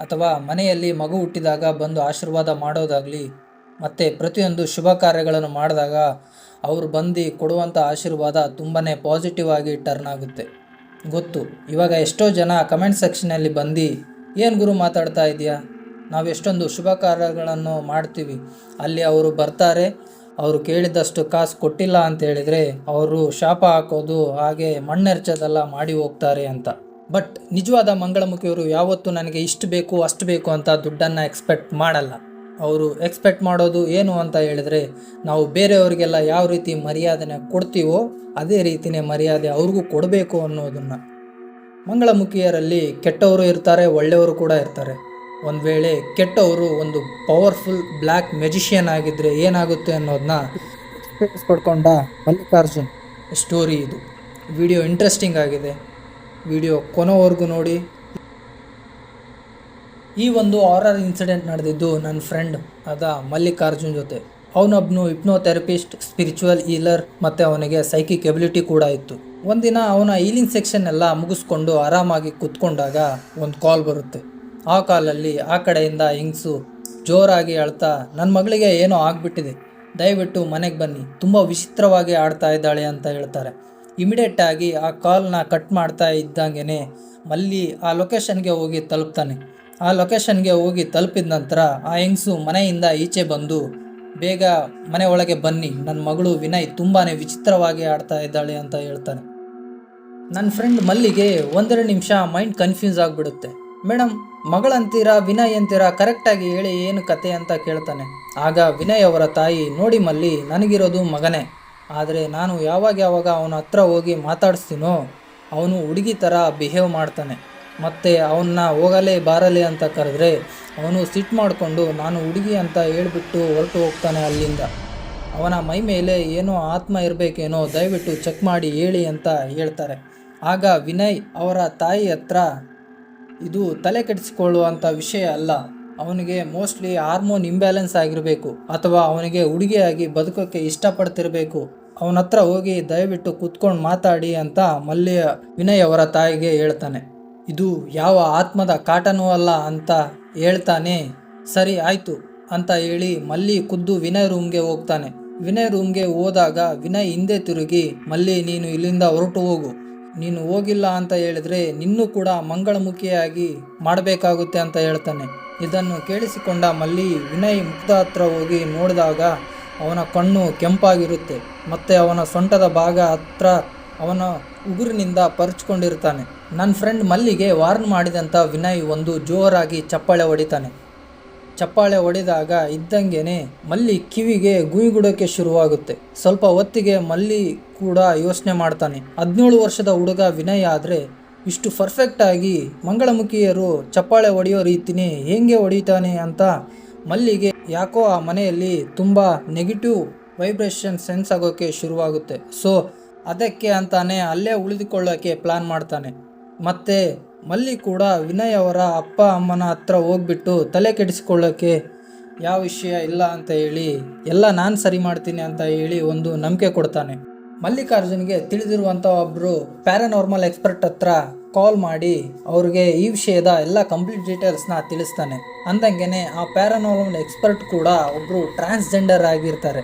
ಅಥವಾ ಮನೆಯಲ್ಲಿ ಮಗು ಹುಟ್ಟಿದಾಗ ಬಂದು ಆಶೀರ್ವಾದ ಮಾಡೋದಾಗಲಿ, ಮತ್ತು ಪ್ರತಿಯೊಂದು ಶುಭ ಕಾರ್ಯಗಳನ್ನು ಮಾಡಿದಾಗ ಅವರು ಬಂದು ಕೊಡುವಂಥ ಆಶೀರ್ವಾದ ತುಂಬಾ ಪಾಸಿಟಿವ್ ಆಗಿ ಟರ್ನ್ ಆಗುತ್ತೆ. ಗೊತ್ತು. ಇವಾಗ ಎಷ್ಟೋ ಜನ ಕಮೆಂಟ್ ಸೆಕ್ಷನಲ್ಲಿ ಬಂದು, ಏನು ಗುರು ಮಾತಾಡ್ತಾ ಇದೆಯಾ ನಾವು ಎಷ್ಟೊಂದು ಶುಭ ಕಾರ್ಯಗಳನ್ನು ಮಾಡ್ತೀವಿ. ಅಲ್ಲಿ ಅವರು ಬರ್ತಾರೆ, ಅವರು ಕೇಳಿದಷ್ಟು ಕಾಸು ಕೊಟ್ಟಿಲ್ಲ ಅಂತ ಹೇಳಿದರೆ, ಅವರು ಶಾಪ ಹಾಕೋದು ಹಾಗೆ ಮಣ್ಣೆರ್ಚೋದೆಲ್ಲ ಮಾಡಿ ಹೋಗ್ತಾರೆ ಅಂತ. ಬಟ್ ನಿಜವಾದ ಮಂಗಳಮುಖಿಯವರು ಯಾವತ್ತೂ ನನಗೆ ಇಷ್ಟು ಬೇಕು, ಅಷ್ಟು ಬೇಕು ಅಂತ ದುಡ್ಡನ್ನು ಎಕ್ಸ್ಪೆಕ್ಟ್ ಮಾಡಲ್ಲ. ಅವರು ಎಕ್ಸ್ಪೆಕ್ಟ್ ಮಾಡೋದು ಏನು ಅಂತ ಹೇಳಿದ್ರೆ, ನಾವು ಬೇರೆಯವರಿಗೆಲ್ಲ ಯಾವ ರೀತಿ ಮರ್ಯಾದೆನ ಕೊಡ್ತೀವೋ, ಅದೇ ರೀತಿಯೇ ಮರ್ಯಾದೆ ಅವ್ರಿಗೂ ಕೊಡಬೇಕು ಅನ್ನೋದನ್ನು. ಮಂಗಳಮುಖಿಯರಲ್ಲಿ ಕೆಟ್ಟವರು ಇರ್ತಾರೆ, ಒಳ್ಳೆಯವರು ಕೂಡ ಇರ್ತಾರೆ. ಒಂದು ವೇಳೆ ಕೆಟ್ಟವರು ಒಂದು ಪವರ್ಫುಲ್ ಬ್ಲ್ಯಾಕ್ ಮೆಜಿಷಿಯನ್ ಆಗಿದ್ದರೆ ಏನಾಗುತ್ತೆ ಅನ್ನೋದನ್ನ ಎಕ್ಸ್ಪೀರಿಯನ್ಸ್ ಪಡ್ಕೊಂಡ ಮಲ್ಲಿಕಾರ್ಜುನ್ ಸ್ಟೋರಿ ಇದು. ವಿಡಿಯೋ ಇಂಟ್ರೆಸ್ಟಿಂಗ್ ಆಗಿದೆ. ವಿಡಿಯೋ ಕೊನೆವರೆಗೂ ನೋಡಿ. ಈ ಒಂದು ಹಾರರ್ ಇನ್ಸಿಡೆಂಟ್ ನಡೆದಿದ್ದು ನನ್ನ ಫ್ರೆಂಡ್ ಆದ ಮಲ್ಲಿಕಾರ್ಜುನ್ ಜೊತೆ. ಅವನೊಬ್ಬನು ಹಿಪ್ನೋಥೆರಪಿಸ್ಟ್ ಸ್ಪಿರಿಚುವಲ್ ಈಲರ್ ಮತ್ತು ಅವನಿಗೆ ಸೈಕಿಕ್ ಎಬಿಲಿಟಿ ಕೂಡ ಇತ್ತು. ಒಂದಿನ ಅವನ ಹೀಲಿಂಗ್ ಸೆಕ್ಷನ್ ಎಲ್ಲ ಮುಗಿಸ್ಕೊಂಡು ಆರಾಮಾಗಿ ಕೂತ್ಕೊಂಡಾಗ ಒಂದು ಕಾಲ್ ಬರುತ್ತೆ. ಆ ಕಾಲಲ್ಲಿ ಆ ಕಡೆಯಿಂದ ಹಿಂಗ್ಸು ಜೋರಾಗಿ ಅಳ್ತಾ ನನ್ನ ಮಗಳಿಗೆ ಏನೋ ಆಗಿಬಿಟ್ಟಿದೆ. ದಯವಿಟ್ಟು ಮನೆಗೆ ಬನ್ನಿ. ತುಂಬ ವಿಚಿತ್ರವಾಗಿ ಆಡ್ತಾ ಇದ್ದಾಳೆ ಅಂತ ಹೇಳ್ತಾರೆ. ಇಮಿಡಿಯೇಟ್ ಆಗಿ ಆ ಕಾಲ್ನ ಕಟ್ ಮಾಡ್ತಾ ಇದ್ದಂಗೆ ಮಲ್ಲಿ ಆ ಲೊಕೇಶನ್ಗೆ ಹೋಗಿ ತಲುಪ್ತಾನೆ. ಆ ಲೊಕೇಶನ್ಗೆ ಹೋಗಿ ತಲುಪಿದ ನಂತರ ಆ ಹೆಂಗ್ಸು ಮನೆಯಿಂದ ಈಚೆ ಬಂದು, ಬೇಗ ಮನೆ ಒಳಗೆ ಬನ್ನಿ ನನ್ನ ಮಗಳು ವಿನಯ್ ತುಂಬಾ ವಿಚಿತ್ರವಾಗಿ ಆಡ್ತಾ ಇದ್ದಾಳೆ ಅಂತ ಹೇಳ್ತಾನೆ. ನನ್ನ ಫ್ರೆಂಡ್ ಮಲ್ಲಿಗೆ ಒಂದೆರಡು ನಿಮಿಷ ಮೈಂಡ್ ಕನ್ಫ್ಯೂಸ್ ಆಗಿಬಿಡುತ್ತೆ. ಮೇಡಮ್ ಮಗಳಂತೀರಾ, ವಿನಯ್ ಅಂತೀರಾ, ಕರೆಕ್ಟಾಗಿ ಹೇಳಿ ಏನು ಕತೆ ಅಂತ ಕೇಳ್ತಾನೆ. ಆಗ ವಿನಯ್ ಅವರ ತಾಯಿ, ನೋಡಿ ಮಲ್ಲಿ, ನನಗಿರೋದು ಮಗನೇ. ಆದರೆ ನಾನು ಯಾವಾಗ ಯಾವಾಗ ಅವನ ಹತ್ರ ಹೋಗಿ ಮಾತಾಡಿಸ್ತೀನೋ, ಅವನು ಹುಡುಗಿ ಥರ ಬಿಹೇವ್ ಮಾಡ್ತಾನೆ. ಮತ್ತು ಅವನ್ನ ಹೋಗಲೇ ಬಾರಲೇ ಅಂತ ಕರೆದ್ರೆ, ಅವನು ಸಿಟ್ಟು ಮಾಡಿಕೊಂಡು, ನಾನು ಹುಡುಗಿ ಅಂತ ಹೇಳಿಬಿಟ್ಟು ಹೊರಟು ಹೋಗ್ತಾನೆ ಅಲ್ಲಿಂದ. ಅವನ ಮೈ ಮೇಲೆ ಏನೋ ಆತ್ಮ ಇರಬೇಕೇನೋ, ದಯವಿಟ್ಟು ಚೆಕ್ ಮಾಡಿ ಹೇಳಿ ಅಂತ ಹೇಳ್ತಾರೆ. ಆಗ ವಿನಯ್ ಅವರ ತಾಯಿ ಹತ್ರ, ಇದು ತಲೆ ಕೆಡಿಸಿಕೊಳ್ಳುವಂಥ ವಿಷಯ ಅಲ್ಲ. ಅವನಿಗೆ ಮೋಸ್ಟ್ಲಿ ಹಾರ್ಮೋನ್ ಇಂಬ್ಯಾಲೆನ್ಸ್ ಆಗಿರಬೇಕು. ಅಥವಾ ಅವನಿಗೆ ಹುಡುಗಿಯಾಗಿ ಬದುಕೋಕ್ಕೆ ಇಷ್ಟಪಡ್ತಿರಬೇಕು. ಅವನ ಹತ್ರ ಹೋಗಿ ದಯವಿಟ್ಟು ಕೂತ್ಕೊಂಡು ಮಾತಾಡಿ ಅಂತ ಮಲ್ಲಿಯ ವಿನಯ್ ಅವರ ತಾಯಿಗೆ ಹೇಳ್ತಾನೆ. ಇದು ಯಾವ ಆತ್ಮದ ಕಾಟನೂ ಅಲ್ಲ ಅಂತ ಹೇಳ್ತಾನೆ. ಸರಿ, ಆಯಿತು ಅಂತ ಹೇಳಿ ಮಲ್ಲಿ ಖುದ್ದು ವಿನಯ್ ರೂಮ್ಗೆ ಹೋಗ್ತಾನೆ. ವಿನಯ್ ರೂಮ್ಗೆ ಹೋದಾಗ ವಿನಯ್ ಹಿಂದೆ ತಿರುಗಿ, ಮಲ್ಲಿ, ನೀನು ಇಲ್ಲಿಂದ ಹೊರಟು ಹೋಗು. ನೀನು ಹೋಗಿಲ್ಲ ಅಂತ ಹೇಳಿದ್ರೆ ನಿನ್ನೂ ಕೂಡ ಮಂಗಳಮುಖಿಯಾಗಿ ಮಾಡಬೇಕಾಗುತ್ತೆ ಅಂತ ಹೇಳ್ತಾನೆ. ಇದನ್ನು ಕೇಳಿಸಿಕೊಂಡ ಮಲ್ಲಿ ವಿನಯ್ ಮುಕ್ತ ಹತ್ರ ಹೋಗಿ ನೋಡಿದಾಗ ಅವನ ಕಣ್ಣು ಕೆಂಪಾಗಿರುತ್ತೆ, ಮತ್ತು ಅವನ ಸೊಂಟದ ಭಾಗ ಹತ್ರ ಅವನ ಉಗುರಿನಿಂದ ಪರ್ಚ್ಕೊಂಡಿರ್ತಾನೆ. ನನ್ನ ಫ್ರೆಂಡ್ ಮಲ್ಲಿಗೆ ವಾರ್ನ್ ಮಾಡಿದಂಥ ವಿನಯ್ ಒಂದು ಜೋರಾಗಿ ಚಪ್ಪಾಳೆ ಹೊಡಿತಾನೆ. ಚಪ್ಪಾಳೆ ಹೊಡೆದಾಗ ಇದ್ದಂಗೆನೆ ಮಲ್ಲಿ ಕಿವಿಗೆ ಗುಯಿಗುಡೋಕ್ಕೆ ಶುರುವಾಗುತ್ತೆ. ಸ್ವಲ್ಪ ಹೊತ್ತಿಗೆ ಮಲ್ಲಿ ಕೂಡ ಯೋಚನೆ ಮಾಡ್ತಾನೆ. ಹದಿನೇಳು ವರ್ಷದ ಹುಡುಗ ವಿನಯ್ ಆದರೆ ಇಷ್ಟು ಪರ್ಫೆಕ್ಟಾಗಿ ಮಂಗಳಮುಖಿಯರು ಚಪ್ಪಾಳೆ ಹೊಡೆಯೋ ರೀತಿನೇ ಹೇಗೆ ಹೊಡಿತಾನೆ ಅಂತ ಮಲ್ಲಿಗೆ ಯಾಕೋ ಆ ಮನೆಯಲ್ಲಿ ತುಂಬ ನೆಗೆಟಿವ್ ವೈಬ್ರೇಷನ್ ಸೆನ್ಸ್ ಆಗೋಕ್ಕೆ ಶುರುವಾಗುತ್ತೆ. ಸೊ ಅದಕ್ಕೆ ಅಂತಾನೆ ಅಲ್ಲೇ ಉಳಿದುಕೊಳ್ಳೋಕ್ಕೆ ಪ್ಲ್ಯಾನ್ ಮಾಡ್ತಾನೆ. ಮತ್ತು ಮಲ್ಲಿ ಕೂಡ ವಿನಯ್ ಅವರ ಅಪ್ಪ, ಅಮ್ಮನ ಹತ್ರ ಹೋಗ್ಬಿಟ್ಟು ತಲೆ ಕೆಡಿಸ್ಕೊಳ್ಳೋಕ್ಕೆ ಯಾವ ವಿಷಯ ಇಲ್ಲ ಅಂತ ಹೇಳಿ, ಎಲ್ಲ ನಾನು ಸರಿ ಮಾಡ್ತೀನಿ ಅಂತ ಹೇಳಿ ಒಂದು ನಂಬಿಕೆ ಕೊಡ್ತಾನೆ. ಮಲ್ಲಿಕಾರ್ಜುನ್ಗೆ ತಿಳಿದಿರುವಂಥ ಒಬ್ಬರು ಪ್ಯಾರಾನಾರ್ಮಲ್ ಎಕ್ಸ್ಪರ್ಟ್ ಹತ್ರ ಕಾಲ್ ಮಾಡಿ ಅವ್ರಿಗೆ ಈ ವಿಷಯದ ಎಲ್ಲ ಕಂಪ್ಲೀಟ್ ಡೀಟೇಲ್ಸ್ನ ತಿಳಿಸ್ತಾನೆ. ಅಂದಂಗೆನೆ ಆ ಪ್ಯಾರಾನಾರ್ಮಲ್ ಎಕ್ಸ್ಪರ್ಟ್ ಕೂಡ ಒಬ್ಬರು ಟ್ರಾನ್ಸ್ಜೆಂಡರ್ ಆಗಿರ್ತಾರೆ.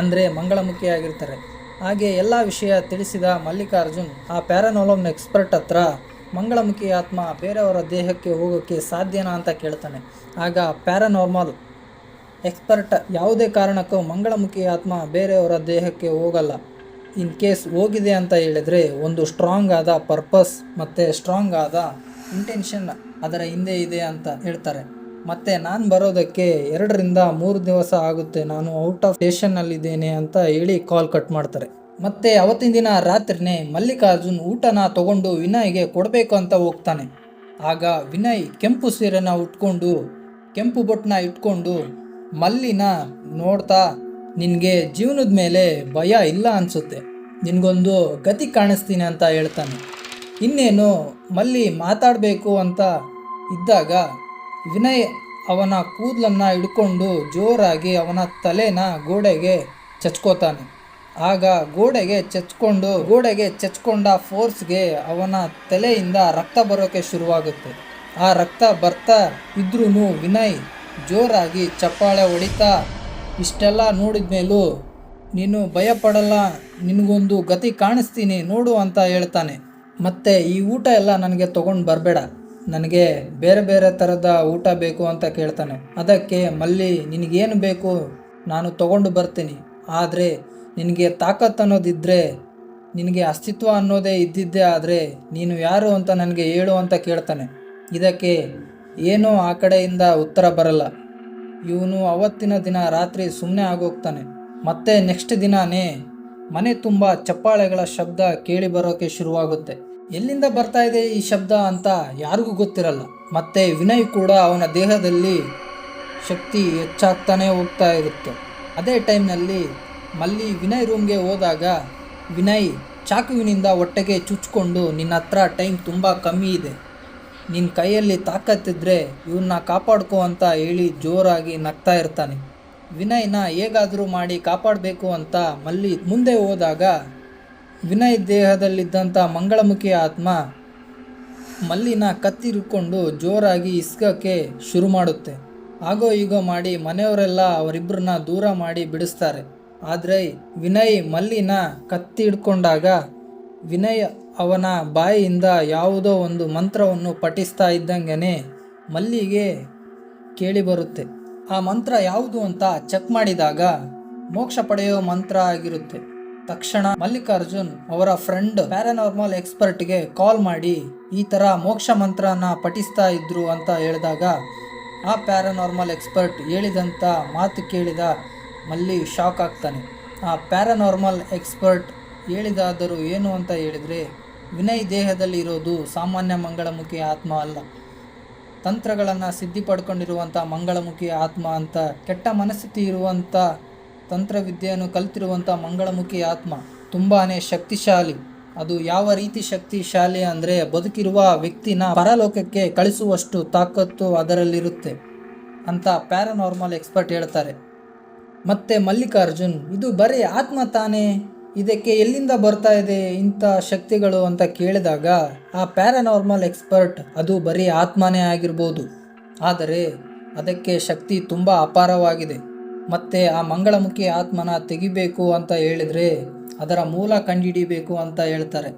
ಅಂದರೆ ಮಂಗಳಮುಖಿ ಆಗಿರ್ತಾರೆ. ಹಾಗೆ ಎಲ್ಲ ವಿಷಯ ತಿಳಿಸಿದ ಮಲ್ಲಿಕಾರ್ಜುನ್ ಆ ಪ್ಯಾರಾನಾರ್ಮಲ್ ಎಕ್ಸ್ಪರ್ಟ್ ಹತ್ರ ಮಂಗಳಮುಖಿ ಆತ್ಮ ಬೇರೆಯವರ ದೇಹಕ್ಕೆ ಹೋಗೋಕ್ಕೆ ಸಾಧ್ಯನಾ ಅಂತ ಕೇಳ್ತಾನೆ. ಆಗ ಪ್ಯಾರಾನಾರ್ಮಲ್ ಎಕ್ಸ್ಪರ್ಟ್ ಯಾವುದೇ ಕಾರಣಕ್ಕೂ ಮಂಗಳಮುಖಿ ಆತ್ಮ ಬೇರೆಯವರ ದೇಹಕ್ಕೆ ಹೋಗಲ್ಲ. ಇನ್ ಕೇಸ್ ಹೋಗಿದೆ ಅಂತ ಹೇಳಿದರೆ ಒಂದು ಸ್ಟ್ರಾಂಗ್ ಆದ ಪರ್ಪಸ್ ಮತ್ತು ಸ್ಟ್ರಾಂಗ್ ಆದ ಇಂಟೆನ್ಷನ್ ಅದರ ಹಿಂದೆ ಇದೆ ಅಂತ ಹೇಳ್ತಾರೆ. ಮತ್ತು ನಾನು ಬರೋದಕ್ಕೆ ಎರಡರಿಂದ ಮೂರು ದಿವಸ ಆಗುತ್ತೆ. ನಾನು ಔಟ್ ಆಫ್ ಸ್ಟೇಷನ್ನಲ್ಲಿದ್ದೇನೆ ಅಂತ ಹೇಳಿ ಕಾಲ್ ಕಟ್ ಮಾಡ್ತಾರೆ. ಮತ್ತು ಅವತ್ತಿನ ದಿನ ರಾತ್ರಿನೇ ಮಲ್ಲಿಕಾರ್ಜುನ್ ಊಟನ ತಗೊಂಡು ವಿನಯ್ಗೆ ಕೊಡಬೇಕು ಅಂತ ಹೋಗ್ತಾನೆ. ಆಗ ವಿನಯ್ ಕೆಂಪು ಸೀರೆನ ಉಟ್ಕೊಂಡು, ಕೆಂಪು ಬೊಟ್ಟನ್ನ ಇಟ್ಕೊಂಡು ಮಲ್ಲಿನ ನೋಡ್ತಾ ನಿನಗೆ ಜೀವನದ ಮೇಲೆ ಭಯ ಇಲ್ಲ ಅನಿಸುತ್ತೆ. ನಿನಗೊಂದು ಗತಿ ಕಾಣಿಸ್ತೀನಿ ಅಂತ ಹೇಳ್ತಾನೆ. ಇನ್ನೇನು ಮಲ್ಲಿ ಮಾತಾಡಬೇಕು ಅಂತ ಇದ್ದಾಗ ವಿನಯ್ ಅವನ ಕೂದಲನ್ನು ಹಿಡ್ಕೊಂಡು ಜೋರಾಗಿ ಅವನ ತಲೆನ ಗೋಡೆಗೆ ಚಚ್ಕೋತಾನೆ. ಆಗ ಗೋಡೆಗೆ ಚಚ್ಕೊಂಡು, ಗೋಡೆಗೆ ಚಚ್ಕೊಂಡ ಫೋರ್ಸ್ಗೆ ಅವನ ತಲೆಯಿಂದ ರಕ್ತ ಬರೋಕೆ ಶುರುವಾಗುತ್ತೆ. ಆ ರಕ್ತ ಬರ್ತಾ ಇದ್ರೂ ವಿನಯ್ ಜೋರಾಗಿ ಚಪ್ಪಾಳೆ ಹೊಡಿತಾ ಇಷ್ಟೆಲ್ಲ ನೋಡಿದ ಮೇಲೂ ನೀನು ಭಯಪಡಲ್ಲ, ನಿನಗೊಂದು ಗತಿ ಕಾಣಿಸ್ತೀನಿ, ನೋಡು ಅಂತ ಹೇಳ್ತಾನೆ. ಮತ್ತೆ ಈ ಊಟ ಎಲ್ಲ ನನಗೆ ತೊಗೊಂಡು ಬರಬೇಡ. ನನಗೆ ಬೇರೆ ಬೇರೆ ಥರದ ಊಟ ಬೇಕು ಅಂತ ಕೇಳ್ತಾನೆ. ಅದಕ್ಕೆ ಮಲ್ಲಿ, ನಿನಗೇನು ಬೇಕು? ನಾನು ತಗೊಂಡು ಬರ್ತೀನಿ. ಆದರೆ ನಿನಗೆ ತಾಕತ್ತು ಅನ್ನೋದಿದ್ದರೆ ನಿನಗೆ ಅಸ್ತಿತ್ವ ಅನ್ನೋದೇ ಇದ್ದಿದ್ದೇ ಆದರೆ ನೀನು ಯಾರು ಅಂತ ನನಗೆ ಹೇಳು ಅಂತ ಕೇಳ್ತಾನೆ. ಇದಕ್ಕೆ ಏನೂ ಆ ಕಡೆಯಿಂದ ಉತ್ತರ ಬರಲ್ಲ. ಇವನು ಅವತ್ತಿನ ದಿನ ರಾತ್ರಿ ಸುಮ್ಮನೆ ಆಗೋಗ್ತಾನೆ. ಮತ್ತೆ ನೆಕ್ಸ್ಟ್ ದಿನಾನೇ ಮನೆ ತುಂಬ ಚಪ್ಪಾಳೆಗಳ ಶಬ್ದ ಕೇಳಿ ಬರೋಕೆ ಶುರುವಾಗುತ್ತೆ. ಎಲ್ಲಿಂದ ಬರ್ತಾ ಇದೆ ಈ ಶಬ್ದ ಅಂತ ಯಾರಿಗೂ ಗೊತ್ತಿರಲ್ಲ. ಮತ್ತೆ ವಿನಯ್ ಕೂಡ ಅವನ ದೇಹದಲ್ಲಿ ಶಕ್ತಿ ಹೆಚ್ಚಾಗ್ತಾನೆ ಹೋಗ್ತಾ ಇರುತ್ತೆ. ಅದೇ ಟೈಮ್ನಲ್ಲಿ ಮಲ್ಲಿ ವಿನಯ್ ರೂಮ್ಗೆ ಹೋದಾಗ ವಿನಯ್ ಚಾಕುವಿನಿಂದ ಹೊಟ್ಟೆಗೆ ಚುಚ್ಕೊಂಡು ನಿನ್ನ ಹತ್ರ ಟೈಮ್ ತುಂಬ ಕಮ್ಮಿ ಇದೆ. ನಿನ್ನ ಕೈಯಲ್ಲಿ ತಾಕತ್ತಿದ್ರೆ ಇವನ್ನ ಕಾಪಾಡ್ಕೋ ಅಂತ ಹೇಳಿ ಜೋರಾಗಿ ನಗ್ತಾ ಇರ್ತಾನೆ. ವಿನಯ್ನ ಹೇಗಾದರೂ ಮಾಡಿ ಕಾಪಾಡಬೇಕು ಅಂತ ಮಲ್ಲಿ ಮುಂದೆ ಹೋದಾಗ ವಿನಯ್ ದೇಹದಲ್ಲಿದ್ದಂಥ ಮಂಗಳಮುಖಿ ಆತ್ಮ ಮಲ್ಲಿನ ಕತ್ತಿರುಕೊಂಡು ಜೋರಾಗಿ ಇಸ್ಕಕ್ಕೆ ಶುರು ಮಾಡುತ್ತೆ. ಆಗೋ ಈಗೋ ಮಾಡಿ ಮನೆಯವರೆಲ್ಲ ಅವರಿಬ್ಬರನ್ನ ದೂರ ಮಾಡಿ ಬಿಡಿಸ್ತಾರೆ. ಆದರೆ ವಿನಯ್ ಮಲ್ಲಿನ ಕತ್ತಿ ಹಿಡ್ಕೊಂಡಾಗ ವಿನಯ್ ಅವನ ಬಾಯಿಯಿಂದ ಯಾವುದೋ ಒಂದು ಮಂತ್ರವನ್ನು ಪಠಿಸ್ತಾ ಇದ್ದಂಗೆ ಮಲ್ಲಿಗೆ ಕೇಳಿ ಬರುತ್ತೆ ಆ ಮಂತ್ರ ಯಾವುದು ಅಂತ ಚೆಕ್ ಮಾಡಿದಾಗ ಮೋಕ್ಷ ಪಡೆಯೋ ಮಂತ್ರ ಆಗಿರುತ್ತೆ. ತಕ್ಷಣ ಮಲ್ಲಿಕಾರ್ಜುನ್ ಅವರ ಫ್ರೆಂಡ್ ಪ್ಯಾರಾನಾರ್ಮಲ್ ಎಕ್ಸ್ಪರ್ಟ್ಗೆ ಕಾಲ್ ಮಾಡಿ, ಈ ಥರ ಮೋಕ್ಷ ಮಂತ್ರನ ಪಠಿಸ್ತಾ ಇದ್ರು ಅಂತ ಹೇಳಿದಾಗ ಆ ಪ್ಯಾರಾನಾರ್ಮಲ್ ಎಕ್ಸ್ಪರ್ಟ್ ಹೇಳಿದಂಥ ಮಾತು ಕೇಳಿದ ಮಲ್ಲಿ ಶಾಕ್ ಆಗ್ತಾನೆ. ಆ ಪ್ಯಾರಾನಾರ್ಮಲ್ ಎಕ್ಸ್ಪರ್ಟ್ ಹೇಳಿದಾದರೂ ಏನು ಅಂತ ಹೇಳಿದರೆ ವಿನಯ್ ದೇಹದಲ್ಲಿ ಇರೋದು ಸಾಮಾನ್ಯ ಮಂಗಳಮುಖಿ ಆತ್ಮ ಅಲ್ಲ. ತಂತ್ರಗಳನ್ನು ಸಿದ್ಧಿ ಪಡ್ಕೊಂಡಿರುವಂಥ ಮಂಗಳಮುಖಿ ಆತ್ಮ ಅಂತ, ಕೆಟ್ಟ ಮನಸ್ಥಿತಿ ಇರುವಂಥ ತಂತ್ರವಿದ್ಯೆಯನ್ನು ಕಲ್ತಿರುವಂಥ ಮಂಗಳಮುಖಿ ಆತ್ಮ ತುಂಬಾ ಶಕ್ತಿಶಾಲಿ. ಅದು ಯಾವ ರೀತಿ ಶಕ್ತಿಶಾಲಿ ಅಂದರೆ ಬದುಕಿರುವ ವ್ಯಕ್ತಿನ ಪರಲೋಕಕ್ಕೆ ಕಳಿಸುವಷ್ಟು ತಾಕತ್ತು ಅದರಲ್ಲಿರುತ್ತೆ ಅಂತ ಪ್ಯಾರಾನಾರ್ಮಲ್ ಎಕ್ಸ್ಪರ್ಟ್ ಹೇಳ್ತಾರೆ. ಮತ್ತೆ ಮಲ್ಲಿಕಾರ್ಜುನ್, ಇದು ಬರೀ ಆತ್ಮ ತಾನೇ? ಇದಕ್ಕೆ ಎಲ್ಲಿಂದ ಬರ್ತಾ ಇದೆ ಇಂಥ ಶಕ್ತಿಗಳು ಅಂತ ಕೇಳಿದಾಗ, ಆ ಪ್ಯಾರಾನಾರ್ಮಲ್ ಎಕ್ಸ್ಪರ್ಟ್ ಅದು ಬರೀ ಆತ್ಮನೇ ಆಗಿರ್ಬೋದು. ಆದರೆ ಅದಕ್ಕೆ ಶಕ್ತಿ ತುಂಬ ಅಪಾರವಾಗಿದೆ. ಮತ್ತು ಆ ಮಂಗಳಮುಖಿ ಆತ್ಮನ ತೆಗಿಬೇಕು ಅಂತ ಹೇಳಿದರೆ ಅದರ ಮೂಲ ಕಂಡುಹಿಡಿಬೇಕು ಅಂತ ಹೇಳ್ತಾರೆ.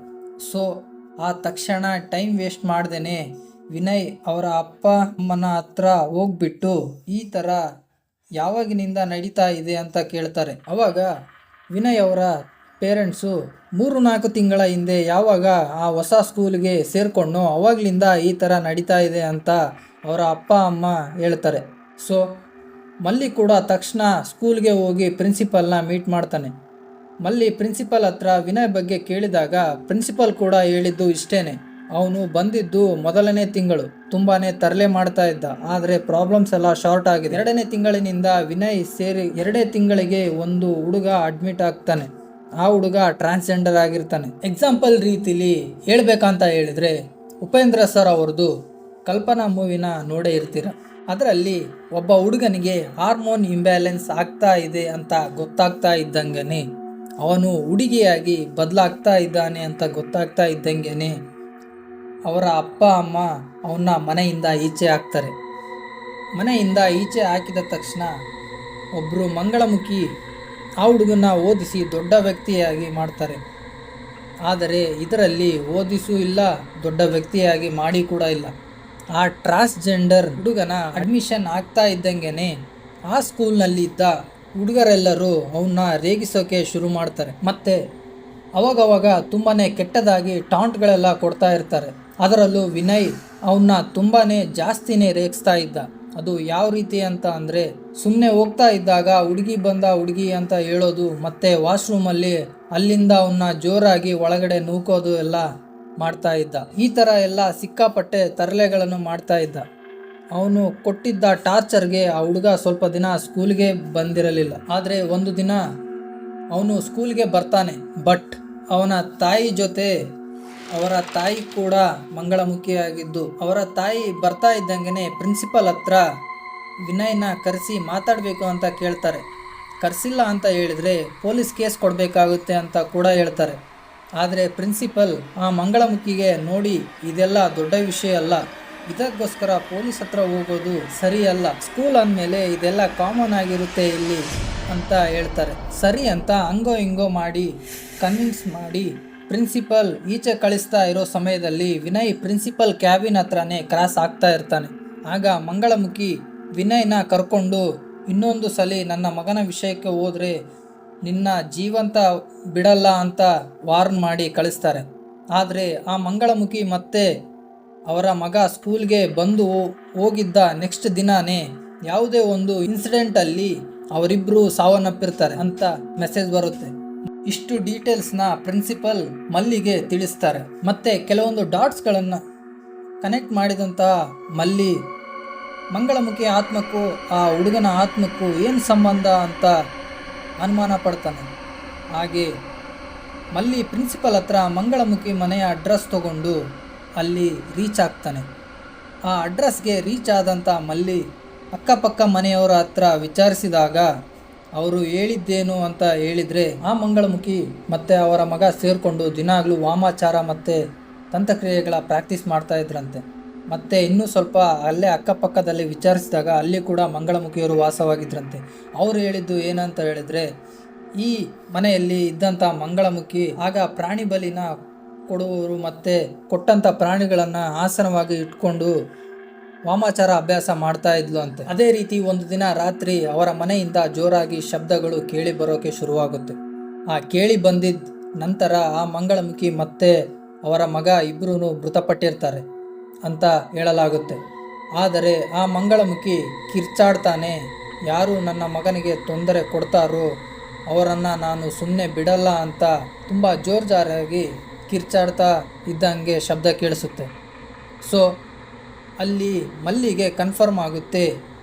ಸೊ, ಆ ತಕ್ಷಣ ಟೈಮ್ ವೇಸ್ಟ್ ಮಾಡ್ದೇನೆ ವಿನಯ್ ಅವರ ಅಪ್ಪ, ಅಮ್ಮನ ಹತ್ರ ಹೋಗ್ಬಿಟ್ಟು ಈ ಥರ ಯಾವಾಗಿನಿಂದ ನಡೀತಾ ಇದೆ ಅಂತ ಕೇಳ್ತಾರೆ. ಅವಾಗ ವಿನಯ್ ಅವರ ಪೇರೆಂಟ್ಸು, ಮೂರು ನಾಲ್ಕು ತಿಂಗಳ ಹಿಂದೆ ಯಾವಾಗ ಆ ಹೊಸ ಸ್ಕೂಲ್ಗೆ ಸೇರಿಕೊಂಡು ಅವಾಗಲಿಂದ ಈ ಥರ ನಡೀತಾ ಇದೆ ಅಂತ ಅವರ ಅಪ್ಪ, ಅಮ್ಮ ಹೇಳ್ತಾರೆ. ಸೊ, ಮಲ್ಲಿ ಕೂಡ ತಕ್ಷಣ ಸ್ಕೂಲ್ಗೆ ಹೋಗಿ ಪ್ರಿನ್ಸಿಪಲ್ನ ಮೀಟ್ ಮಾಡ್ತಾನೆ. ಮಲ್ಲಿ ಪ್ರಿನ್ಸಿಪಲ್ ಹತ್ರ ವಿನಯ್ ಬಗ್ಗೆ ಕೇಳಿದಾಗ ಪ್ರಿನ್ಸಿಪಲ್ ಕೂಡ ಹೇಳಿದ್ದು ಇಷ್ಟೇ ಅವನು ಬಂದಿದ್ದು ಮೊದಲನೇ ತಿಂಗಳು. ತುಂಬಾ ತರಲೆ ಮಾಡ್ತಾ ಇದ್ದ. ಆದರೆ ಪ್ರಾಬ್ಲಮ್ಸ್ ಎಲ್ಲ ಶಾರ್ಟ್ ಆಗಿದೆ. ಎರಡನೇ ತಿಂಗಳಿನಿಂದ ವಿನಯ್ ಸೇರಿ ಎರಡೇ ತಿಂಗಳಿಗೆ ಒಂದು ಹುಡುಗ ಅಡ್ಮಿಟ್ ಆಗ್ತಾನೆ. ಆ ಹುಡುಗ ಟ್ರಾನ್ಸ್ಜೆಂಡರ್ ಆಗಿರ್ತಾನೆ. ಎಕ್ಸಾಂಪಲ್ ರೀತಿಲಿ ಹೇಳ್ಬೇಕಂತ ಹೇಳಿದ್ರೆ, ಉಪೇಂದ್ರ ಸರ್ ಅವ್ರದ್ದು ಕಲ್ಪನಾ ಮೂವಿನ ನೋಡೇ ಇರ್ತೀರ. ಅದರಲ್ಲಿ ಒಬ್ಬ ಹುಡುಗನಿಗೆ ಹಾರ್ಮೋನ್ ಇಂಬ್ಯಾಲೆನ್ಸ್ ಆಗ್ತಾ ಇದೆ ಅಂತ ಗೊತ್ತಾಗ್ತಾ ಇದ್ದಂಗೆ ಅವನು ಹುಡುಗಿಯಾಗಿ ಬದಲಾಗ್ತಾ ಇದ್ದಾನೆ ಅಂತ ಗೊತ್ತಾಗ್ತಾ ಇದ್ದಂಗೆ ಅವರ ಅಪ್ಪ, ಅಮ್ಮ ಅವನ್ನ ಮನೆಯಿಂದ ಈಚೆ ಹಾಕ್ತಾರೆ. ಮನೆಯಿಂದ ಈಚೆ ಹಾಕಿದ ತಕ್ಷಣ ಒಬ್ಬರು ಮಂಗಳಮುಖಿ ಆ ಹುಡುಗನ ಓದಿಸಿ ದೊಡ್ಡ ವ್ಯಕ್ತಿಯಾಗಿ ಮಾಡ್ತಾರೆ. ಆದರೆ ಇದರಲ್ಲಿ ಓದಿಸೂ ಇಲ್ಲ, ದೊಡ್ಡ ವ್ಯಕ್ತಿಯಾಗಿ ಮಾಡಿ ಕೂಡ ಇಲ್ಲ. ಆ ಟ್ರಾನ್ಸ್ಜೆಂಡರ್ ಹುಡುಗನ ಅಡ್ಮಿಷನ್ ಆಗ್ತಾ ಇದ್ದಂಗೆನೆ ಆ ಸ್ಕೂಲ್ನಲ್ಲಿ ಇದ್ದ ಹುಡುಗರೆಲ್ಲರೂ ಅವನ್ನ ರೇಗಿಸೋಕೆ ಶುರು ಮಾಡ್ತಾರೆ. ಮತ್ತೆ ಅವಾಗವಾಗ ತುಂಬಾ ಕೆಟ್ಟದಾಗಿ ಟಾಂಟ್ಗಳೆಲ್ಲ ಕೊಡ್ತಾ ಇರ್ತಾರೆ. ಅದರಲ್ಲೂ ವಿನಯ್ ಅವನ್ನ ತುಂಬಾ ಜಾಸ್ತಿನೇ ರೇಗಿಸ್ತಾ ಇದ್ದ. ಅದು ಯಾವ ರೀತಿ ಅಂತ ಅಂದರೆ ಸುಮ್ಮನೆ ಹೋಗ್ತಾ ಇದ್ದಾಗ ಹುಡುಗಿ ಬಂದ ಹುಡುಗಿ ಅಂತ ಹೇಳೋದು, ಮತ್ತು ವಾಶ್ರೂಮಲ್ಲಿ ಅಲ್ಲಿಂದ ಅವನ್ನ ಜೋರಾಗಿ ಒಳಗಡೆ ನೂಕೋದು ಎಲ್ಲ ಮಾಡ್ತಾ ಇದ್ದ. ಈ ಥರ ಎಲ್ಲ ಸಿಕ್ಕಾಪಟ್ಟೆ ತರಲೆಗಳನ್ನು ಮಾಡ್ತಾ ಇದ್ದ. ಅವನು ಕೊಟ್ಟಿದ್ದ ಟಾರ್ಚರ್ಗೆ ಆ ಹುಡುಗ ಸ್ವಲ್ಪ ದಿನ ಸ್ಕೂಲ್ಗೆ ಬಂದಿರಲಿಲ್ಲ. ಆದರೆ ಒಂದು ದಿನ ಅವನು ಸ್ಕೂಲ್ಗೆ ಬರ್ತಾನೆ. ಬಟ್ ಅವನ ತಾಯಿ ಜೊತೆ ಅವರ ತಾಯಿ ಕೂಡ ಮಂಗಳಮುಖಿಯಾಗಿದ್ದು, ಅವರ ತಾಯಿ ಬರ್ತಾ ಇದ್ದಂಗೆ ಪ್ರಿನ್ಸಿಪಲ್ ಹತ್ರ ವಿನಯ್ನ ಕರೆಸಿ ಮಾತಾಡಬೇಕು ಅಂತ ಕೇಳ್ತಾರೆ. ಕರೆಸಿಲ್ಲ ಅಂತ ಹೇಳಿದರೆ ಪೊಲೀಸ್ ಕೇಸ್ ಕೊಡಬೇಕಾಗುತ್ತೆ ಅಂತ ಕೂಡ ಹೇಳ್ತಾರೆ. ಆದರೆ ಪ್ರಿನ್ಸಿಪಲ್ ಆ ಮಂಗಳಮುಖಿಗೆ ನೋಡಿ ಇದೆಲ್ಲ ದೊಡ್ಡ ವಿಷಯ ಅಲ್ಲ. ಇದಕ್ಕೋಸ್ಕರ ಪೊಲೀಸ್ ಹತ್ರ ಹೋಗೋದು ಸರಿ ಅಲ್ಲ. ಸ್ಕೂಲ್ ಅಂದಮೇಲೆ ಇದೆಲ್ಲ ಕಾಮನ್ ಆಗಿರುತ್ತೆ ಇಲ್ಲಿ ಅಂತ ಹೇಳ್ತಾರೆ. ಸರಿ ಅಂತ ಹಂಗೋ ಹಿಂಗೋ ಮಾಡಿ ಕನ್ವಿನ್ಸ್ ಮಾಡಿ ಪ್ರಿನ್ಸಿಪಲ್ ಈಚೆ ಕಳಿಸ್ತಾ ಇರೋ ಸಮಯದಲ್ಲಿ ವಿನಯ್ ಪ್ರಿನ್ಸಿಪಲ್ ಕ್ಯಾಬಿನ್ ಹತ್ರನೇ ಕ್ರಾಸ್ ಆಗ್ತಾ ಇರ್ತಾನೆ. ಆಗ ಮಂಗಳಮುಖಿ ವಿನಯ್ನ ಕರ್ಕೊಂಡು ಇನ್ನೊಂದು ಸಲ ನನ್ನ ಮಗನ ವಿಷಯಕ್ಕೆ ಹೋದರೆ ನಿನ್ನ ಜೀವಂತ ಬಿಡಲ್ಲ ಅಂತ ವಾರ್ನ್ ಮಾಡಿ ಕಳಿಸ್ತಾರೆ. ಆದರೆ ಆ ಮಂಗಳಮುಖಿ ಮತ್ತೆ ಅವರ ಮಗ ಸ್ಕೂಲ್ಗೆ ಬಂದು ಹೋಗಿದ್ದ ನೆಕ್ಸ್ಟ್ ದಿನಾನೇ ಯಾವುದೇ ಒಂದು ಇನ್ಸಿಡೆಂಟಲ್ಲಿ ಅವರಿಬ್ಬರು ಸಾವನ್ನಪ್ಪಿರ್ತಾರೆ ಅಂತ ಮೆಸೇಜ್ ಬರುತ್ತೆ. ಇಷ್ಟು ಡೀಟೇಲ್ಸ್ನ ಪ್ರಿನ್ಸಿಪಲ್ ಮಲ್ಲಿಗೆ ತಿಳಿಸ್ತಾರೆ. ಮತ್ತೆ ಕೆಲವೊಂದು ಡಾಟ್ಸ್ಗಳನ್ನು ಕನೆಕ್ಟ್ ಮಾಡಿದಂತಹ ಮಲ್ಲಿ, ಮಂಗಳಮುಖಿ ಆತ್ಮಕ್ಕೂ, ಆ ಹುಡುಗನ ಆತ್ಮಕ್ಕೂ ಏನು ಸಂಬಂಧ? ಅಂತ ಅನುಮಾನ ಪಡ್ತಾನೆ. ಹಾಗೆ ಮಲ್ಲಿ ಪ್ರಿನ್ಸಿಪಲ್ ಹತ್ರ ಮಂಗಳಮುಖಿ ಮನೆಯ ಅಡ್ರೆಸ್ ತಗೊಂಡು ಅಲ್ಲಿ ರೀಚ್ ಆಗ್ತಾನೆ. ಆ ಅಡ್ರೆಸ್ಗೆ ರೀಚ್ ಆದಂಥ ಮಲ್ಲಿ ಅಕ್ಕಪಕ್ಕ ಮನೆಯವರ ಹತ್ರ ವಿಚಾರಿಸಿದಾಗ ಅವರು ಹೇಳಿದ್ದೇನು ಅಂತ ಹೇಳಿದರೆ, ಆ ಮಂಗಳಮುಖಿ ಮತ್ತೆ ಅವರ ಮಗ ಸೇರಿಕೊಂಡು ದಿನಾಗಲೂ ವಾಮಾಚಾರ ಮತ್ತು ತಂತ್ರಕ್ರಿಯೆಗಳ ಪ್ರಾಕ್ಟೀಸ್ ಮಾಡ್ತಾ ಇದ್ರಂತೆ. ಮತ್ತೆ ಇನ್ನೂ ಸ್ವಲ್ಪ ಅಲ್ಲೇ ಅಕ್ಕಪಕ್ಕದಲ್ಲಿ ವಿಚಾರಿಸಿದಾಗ ಅಲ್ಲಿ ಕೂಡ ಮಂಗಳಮುಖಿಯವರು ವಾಸವಾಗಿದ್ರಂತೆ. ಅವರು ಹೇಳಿದ್ದು ಏನಂತ ಹೇಳಿದರೆ, ಈ ಮನೆಯಲ್ಲಿ ಇದ್ದಂಥ ಮಂಗಳಮುಖಿ ಆಗ ಪ್ರಾಣಿ ಬಲಿನ ಕೊಡುವವರು ಮತ್ತು ಕೊಟ್ಟಂಥ ಪ್ರಾಣಿಗಳನ್ನು ಆಸನವಾಗಿ ಇಟ್ಕೊಂಡು ವಾಮಾಚಾರ ಅಭ್ಯಾಸ ಮಾಡ್ತಾ ಇದ್ಲು ಅಂತೆ. ಅದೇ ರೀತಿ ಒಂದು ದಿನ ರಾತ್ರಿ ಅವರ ಮನೆಯಿಂದ ಜೋರಾಗಿ ಶಬ್ದಗಳು ಕೇಳಿ ಬರೋಕೆ ಶುರುವಾಗುತ್ತೆ. ಆ ಕೇಳಿ ಬಂದಿದ್ದ ನಂತರ ಆ ಮಂಗಳಮುಖಿ ಮತ್ತೆ ಅವರ ಮಗ ಇಬ್ಬರೂ ಮೃತಪಟ್ಟಿರ್ತಾರೆ ಅಂತ ಹೇಳಲಾಗುತ್ತೆ. ಆದರೆ ಆ ಮಂಗಳಮುಖಿ ಕಿರ್ಚಾಡ್ತಾನೆ, ಯಾರು ನನ್ನ ಮಗನಿಗೆ ತೊಂದರೆ ಕೊಡ್ತಾರೋ ಅವರನ್ನು ನಾನು ಸುಮ್ಮನೆ ಬಿಡಲ್ಲ ಅಂತ ತುಂಬ ಜೋರ್ಜಾರಾಗಿ ಕಿರ್ಚಾಡ್ತಾ ಇದ್ದಂಗೆ ಶಬ್ದ ಕೇಳಿಸುತ್ತೆ. ಸೊ ಅಲ್ಲಿ ಮಲ್ಲಿಗೆ ಕನ್ಫರ್ಮ್ ಆಗುತ್ತೆ.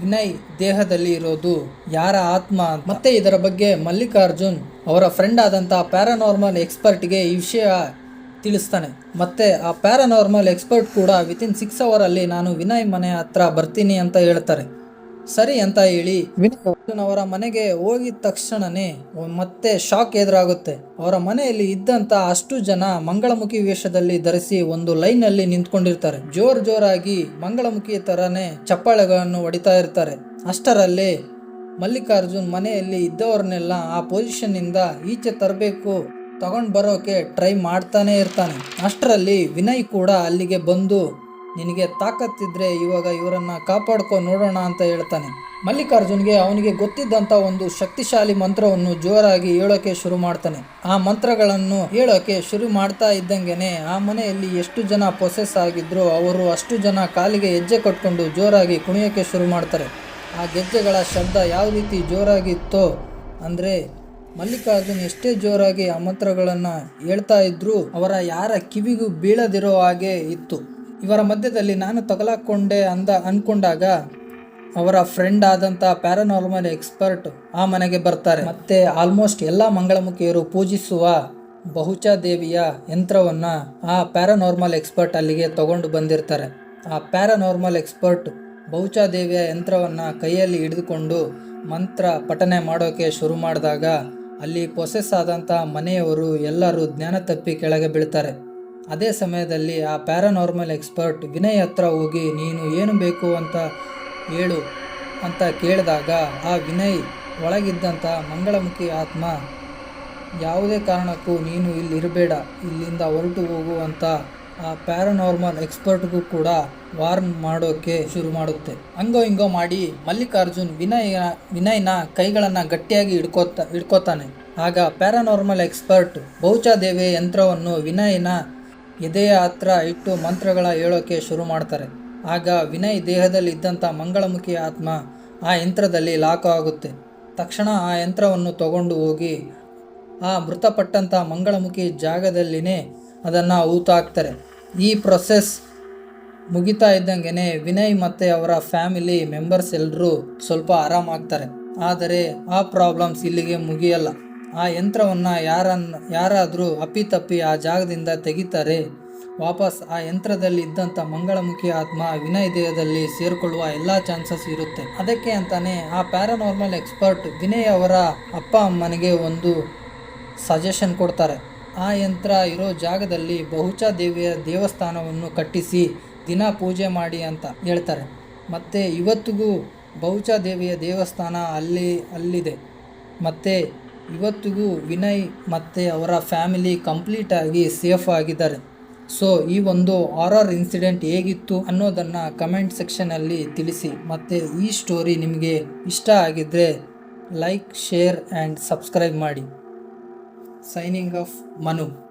ವಿನಯ್ ದೇಹದಲ್ಲಿ ಇರೋದು. ಯಾರ ಆತ್ಮ. ಮತ್ತೆ ಇದರ ಬಗ್ಗೆ ಮಲ್ಲಿಕಾರ್ಜುನ್ ಅವರ ಫ್ರೆಂಡ್ ಆದಂಥ ಪ್ಯಾರಾನಾರ್ಮಲ್ ಎಕ್ಸ್ಪರ್ಟ್ಗೆ ಈ ವಿಷಯ ತಿಳಿಸ್ತಾನೆ. ಮತ್ತೆ ಆ ಪ್ಯಾರಾನಾರ್ಮಲ್ ಎಕ್ಸ್ಪರ್ಟ್ ಕೂಡ ವಿತಿನ್ ಸಿಕ್ಸ್ ಅವರಲ್ಲಿ ನಾನು ವಿನಯ್ ಮನೆ ಹತ್ರ ಬರ್ತೀನಿ ಅಂತ ಹೇಳ್ತಾರೆ. ಸರಿ ಅಂತ ಹೇಳಿ ವಿನಯ್ ಅವರ ಮನೆಗೆ ಹೋಗಿದ ತಕ್ಷಣನೇ ಮತ್ತೆ ಶಾಕ್ ಎದುರಾಗುತ್ತೆ. ಅವರ ಮನೆಯಲ್ಲಿ ಇದ್ದಂತ ಅಷ್ಟು ಜನ ಮಂಗಳಮುಖಿ ವೇಷದಲ್ಲಿ ಧರಿಸಿ ಒಂದು ಲೈನ್ ಅಲ್ಲಿ ನಿಂತ್ಕೊಂಡಿರ್ತಾರೆ. ಜೋರ್ ಜೋರಾಗಿ ಮಂಗಳಮುಖಿ ತರನೇ ಚಪ್ಪಾಳೆಗಳನ್ನು ಹೊಡಿತಾ ಇರ್ತಾರೆ. ಅಷ್ಟರಲ್ಲಿ ಮಲ್ಲಿಕಾರ್ಜುನ್ ಮನೆಯಲ್ಲಿ ಇದ್ದವ್ರನ್ನೆಲ್ಲ ಆ ಪೊಸಿಷನ್ ಇಂದ ಈಚೆ ತರಬೇಕು ತಗೊಂಡು ಬರೋಕೆ ಟ್ರೈ ಮಾಡ್ತಾನೆ ಇರ್ತಾನೆ. ಅಷ್ಟರಲ್ಲಿ ವಿನಯ್ ಕೂಡ ಅಲ್ಲಿಗೆ ಬಂದು ನಿನಗೆ ತಾಕತ್ತಿದ್ರೆ ಇವಾಗ ಇವರನ್ನು ಕಾಪಾಡ್ಕೊ ನೋಡೋಣ ಅಂತ ಹೇಳ್ತಾನೆ. ಮಲ್ಲಿಕಾರ್ಜುನ್ಗೆ ಅವನಿಗೆ ಗೊತ್ತಿದ್ದಂಥ ಒಂದು ಶಕ್ತಿಶಾಲಿ ಮಂತ್ರವನ್ನು ಜೋರಾಗಿ ಹೇಳೋಕೆ ಶುರು ಮಾಡ್ತಾನೆ. ಆ ಮಂತ್ರಗಳನ್ನು ಹೇಳೋಕೆ ಶುರು ಮಾಡ್ತಾ ಇದ್ದಂಗೆನೆ ಆ ಮನೆಯಲ್ಲಿ ಎಷ್ಟು ಜನ ಪೊಸೆಸ್ ಆಗಿದ್ರು ಅವರು ಅಷ್ಟು ಜನ ಕಾಲಿಗೆ ಹೆಜ್ಜೆ ಕಟ್ಕೊಂಡು ಜೋರಾಗಿ ಕುಣಿಯೋಕೆ ಶುರು ಮಾಡ್ತಾರೆ. ಆ ಗೆಜ್ಜೆಗಳ ಶಬ್ದ ಯಾವ ರೀತಿ ಜೋರಾಗಿತ್ತೋ ಅಂದರೆ ಮಲ್ಲಿಕಾರ್ಜುನ್ ಎಷ್ಟೇ ಜೋರಾಗಿ ಆ ಮಂತ್ರಗಳನ್ನು ಹೇಳ್ತಾ ಇದ್ರು ಅವರ ಯಾರ ಕಿವಿಗೂ ಬೀಳದಿರೋ ಹಾಗೆ ಇತ್ತು. ಇವರ ಮಧ್ಯದಲ್ಲಿ ನಾನು ತಗಲಾಕೊಂಡೆ ಅಂದ ಅನ್ಕೊಂಡಾಗ ಅವರ ಫ್ರೆಂಡ್ ಆದಂಥ ಪ್ಯಾರಾನಾರ್ಮಲ್ ಎಕ್ಸ್ಪರ್ಟ್ ಆ ಮನೆಗೆ ಬರ್ತಾರೆ. ಮತ್ತೆ ಆಲ್ಮೋಸ್ಟ್ ಎಲ್ಲ ಮಂಗಳಮುಖಿಯರು ಪೂಜಿಸುವ ಬಹುಚ ದೇವಿಯ ಯಂತ್ರವನ್ನು ಆ ಪ್ಯಾರಾನಾರ್ಮಲ್ ಎಕ್ಸ್ಪರ್ಟ್ ಅಲ್ಲಿಗೆ ತಗೊಂಡು ಬಂದಿರ್ತಾರೆ. ಆ ಪ್ಯಾರಾನಾರ್ಮಲ್ ಎಕ್ಸ್ಪರ್ಟ್ ಬಹುಚ ದೇವಿಯ ಯಂತ್ರವನ್ನು ಕೈಯಲ್ಲಿ ಹಿಡಿದುಕೊಂಡು ಮಂತ್ರ ಪಠನೆ ಮಾಡೋಕೆ ಶುರು ಮಾಡಿದಾಗ ಅಲ್ಲಿ ಪೊಸೆಸ್ ಆದಂಥ ಮನೆಯವರು ಎಲ್ಲರೂ ಜ್ಞಾನ ತಪ್ಪಿ ಕೆಳಗೆ ಬೀಳ್ತಾರೆ. ಅದೇ ಸಮಯದಲ್ಲಿ ಆ ಪ್ಯಾರಾನಾರ್ಮಲ್ ಎಕ್ಸ್ಪರ್ಟ್ ವಿನಯ್ ಹತ್ರ ಹೋಗಿ, ನೀನು ಏನು ಬೇಕು ಅಂತ ಹೇಳು ಅಂತ ಕೇಳಿದಾಗ ಆ ವಿನಯ್ ಒಳಗಿದ್ದಂಥ ಮಂಗಳಮುಖಿ ಆತ್ಮ, ಯಾವುದೇ ಕಾರಣಕ್ಕೂ ನೀನು ಇಲ್ಲಿ ಇರಬೇಡ, ಇಲ್ಲಿಂದ ಹೊರಟು ಹೋಗು ಅಂತ ಆ ಪ್ಯಾರಾನಾರ್ಮಲ್ ಎಕ್ಸ್ಪರ್ಟ್ಗೂ ಕೂಡ ವಾರ್ನ್ ಮಾಡೋಕೆ ಶುರು ಮಾಡುತ್ತೆ. ಹಂಗೋ ಹಿಂಗೋ ಮಾಡಿ ಮಲ್ಲಿಕಾರ್ಜುನ್ ವಿನಯ ವಿನಯ್ನ ಕೈಗಳನ್ನು ಗಟ್ಟಿಯಾಗಿ ಹಿಡ್ಕೋತ, ಹಿಡ್ಕೋತಾನೆ. ಆಗ ಪ್ಯಾರಾನಾರ್ಮಲ್ ಎಕ್ಸ್ಪರ್ಟ್ ಬಹುಚಾದೇವಿ ಯಂತ್ರವನ್ನು ವಿನಯ್ನ ಎದೆಯ ಹತ್ರ ಇಟ್ಟು ಮಂತ್ರಗಳ ಹೇಳೋಕೆ ಶುರು ಮಾಡ್ತಾರೆ. ಆಗ ವಿನಯ್ ದೇಹದಲ್ಲಿ ಇದ್ದಂಥ ಮಂಗಳಮುಖಿ ಆತ್ಮ ಆ ಯಂತ್ರದಲ್ಲಿ ಲಾಕ್ ಆಗುತ್ತೆ. ತಕ್ಷಣ ಆ ಯಂತ್ರವನ್ನು ತಗೊಂಡು ಹೋಗಿ ಆ ಮೃತಪಟ್ಟಂಥ ಮಂಗಳಮುಖಿ ಜಾಗದಲ್ಲಿನೇ ಅದನ್ನು ಊತಾಕ್ತಾರೆ. ಈ ಪ್ರೊಸೆಸ್ ಮುಗಿತಾ ಇದ್ದಂಗೆ ವಿನಯ್ ಮತ್ತೆ ಅವರ ಫ್ಯಾಮಿಲಿ ಮೆಂಬರ್ಸ್ ಎಲ್ಲರೂ ಸ್ವಲ್ಪ ಆರಾಮಾಗ್ತಾರೆ. ಆದರೆ ಆ ಪ್ರಾಬ್ಲಮ್ಸ್ ಇಲ್ಲಿಗೆ ಮುಗಿಯಲ್ಲ. ಆ ಯಂತ್ರವನ್ನು ಯಾರನ್ನ ಯಾರಾದರೂ ಅಪ್ಪಿತಪ್ಪಿ ಆ ಜಾಗದಿಂದ ತೆಗಿತಾರೆ. ವಾಪಸ್ ಆ ಯಂತ್ರದಲ್ಲಿ ಇದ್ದಂಥ ಮಂಗಳಮುಖಿ ಆತ್ಮ ವಿನಯ್ ದೇಹದಲ್ಲಿ ಸೇರಿಕೊಳ್ಳುವ ಎಲ್ಲ ಚಾನ್ಸಸ್ ಇರುತ್ತೆ. ಅದಕ್ಕೆ ಅಂತಾನೆ ಆ ಪ್ಯಾರಾನಾರ್ಮಲ್ ಎಕ್ಸ್ಪರ್ಟ್ ವಿನಯ್ ಅವರ ಅಪ್ಪ ಅಮ್ಮನಿಗೆ ಒಂದು ಸಜೆಷನ್ ಕೊಡ್ತಾರೆ. ಆ ಯಂತ್ರ ಇರೋ ಜಾಗದಲ್ಲಿ ಬಹುಚ ದೇವಿಯ ದೇವಸ್ಥಾನವನ್ನು ಕಟ್ಟಿಸಿ ದಿನ ಪೂಜೆ ಮಾಡಿ ಅಂತ ಹೇಳ್ತಾರೆ. ಮತ್ತು ಇವತ್ತಿಗೂ ಬಹುಚ ದೇವಿಯ ದೇವಸ್ಥಾನ ಅಲ್ಲಿ, ಅಲ್ಲಿದೆ. ಮತ್ತು ಇವತ್ತಿಗೂ ವಿನಯ್ ಮತ್ತು ಅವರ ಫ್ಯಾಮಿಲಿ ಕಂಪ್ಲೀಟಾಗಿ ಸೇಫ್ ಆಗಿದ್ದಾರೆ. ಸೊ, ಈ ಒಂದು ಆರ್ ಇನ್ಸಿಡೆಂಟ್ ಹೇಗಿತ್ತು ಅನ್ನೋದನ್ನು ಕಮೆಂಟ್ ಸೆಕ್ಷನಲ್ಲಿ ತಿಳಿಸಿ. ಮತ್ತು ಈ ಸ್ಟೋರಿ ನಿಮಗೆ ಇಷ್ಟ ಆಗಿದ್ದರೆ ಲೈಕ್ ಶೇರ್ ಆ್ಯಂಡ್ ಸಬ್ಸ್ಕ್ರೈಬ್ ಮಾಡಿ. Signing off Manu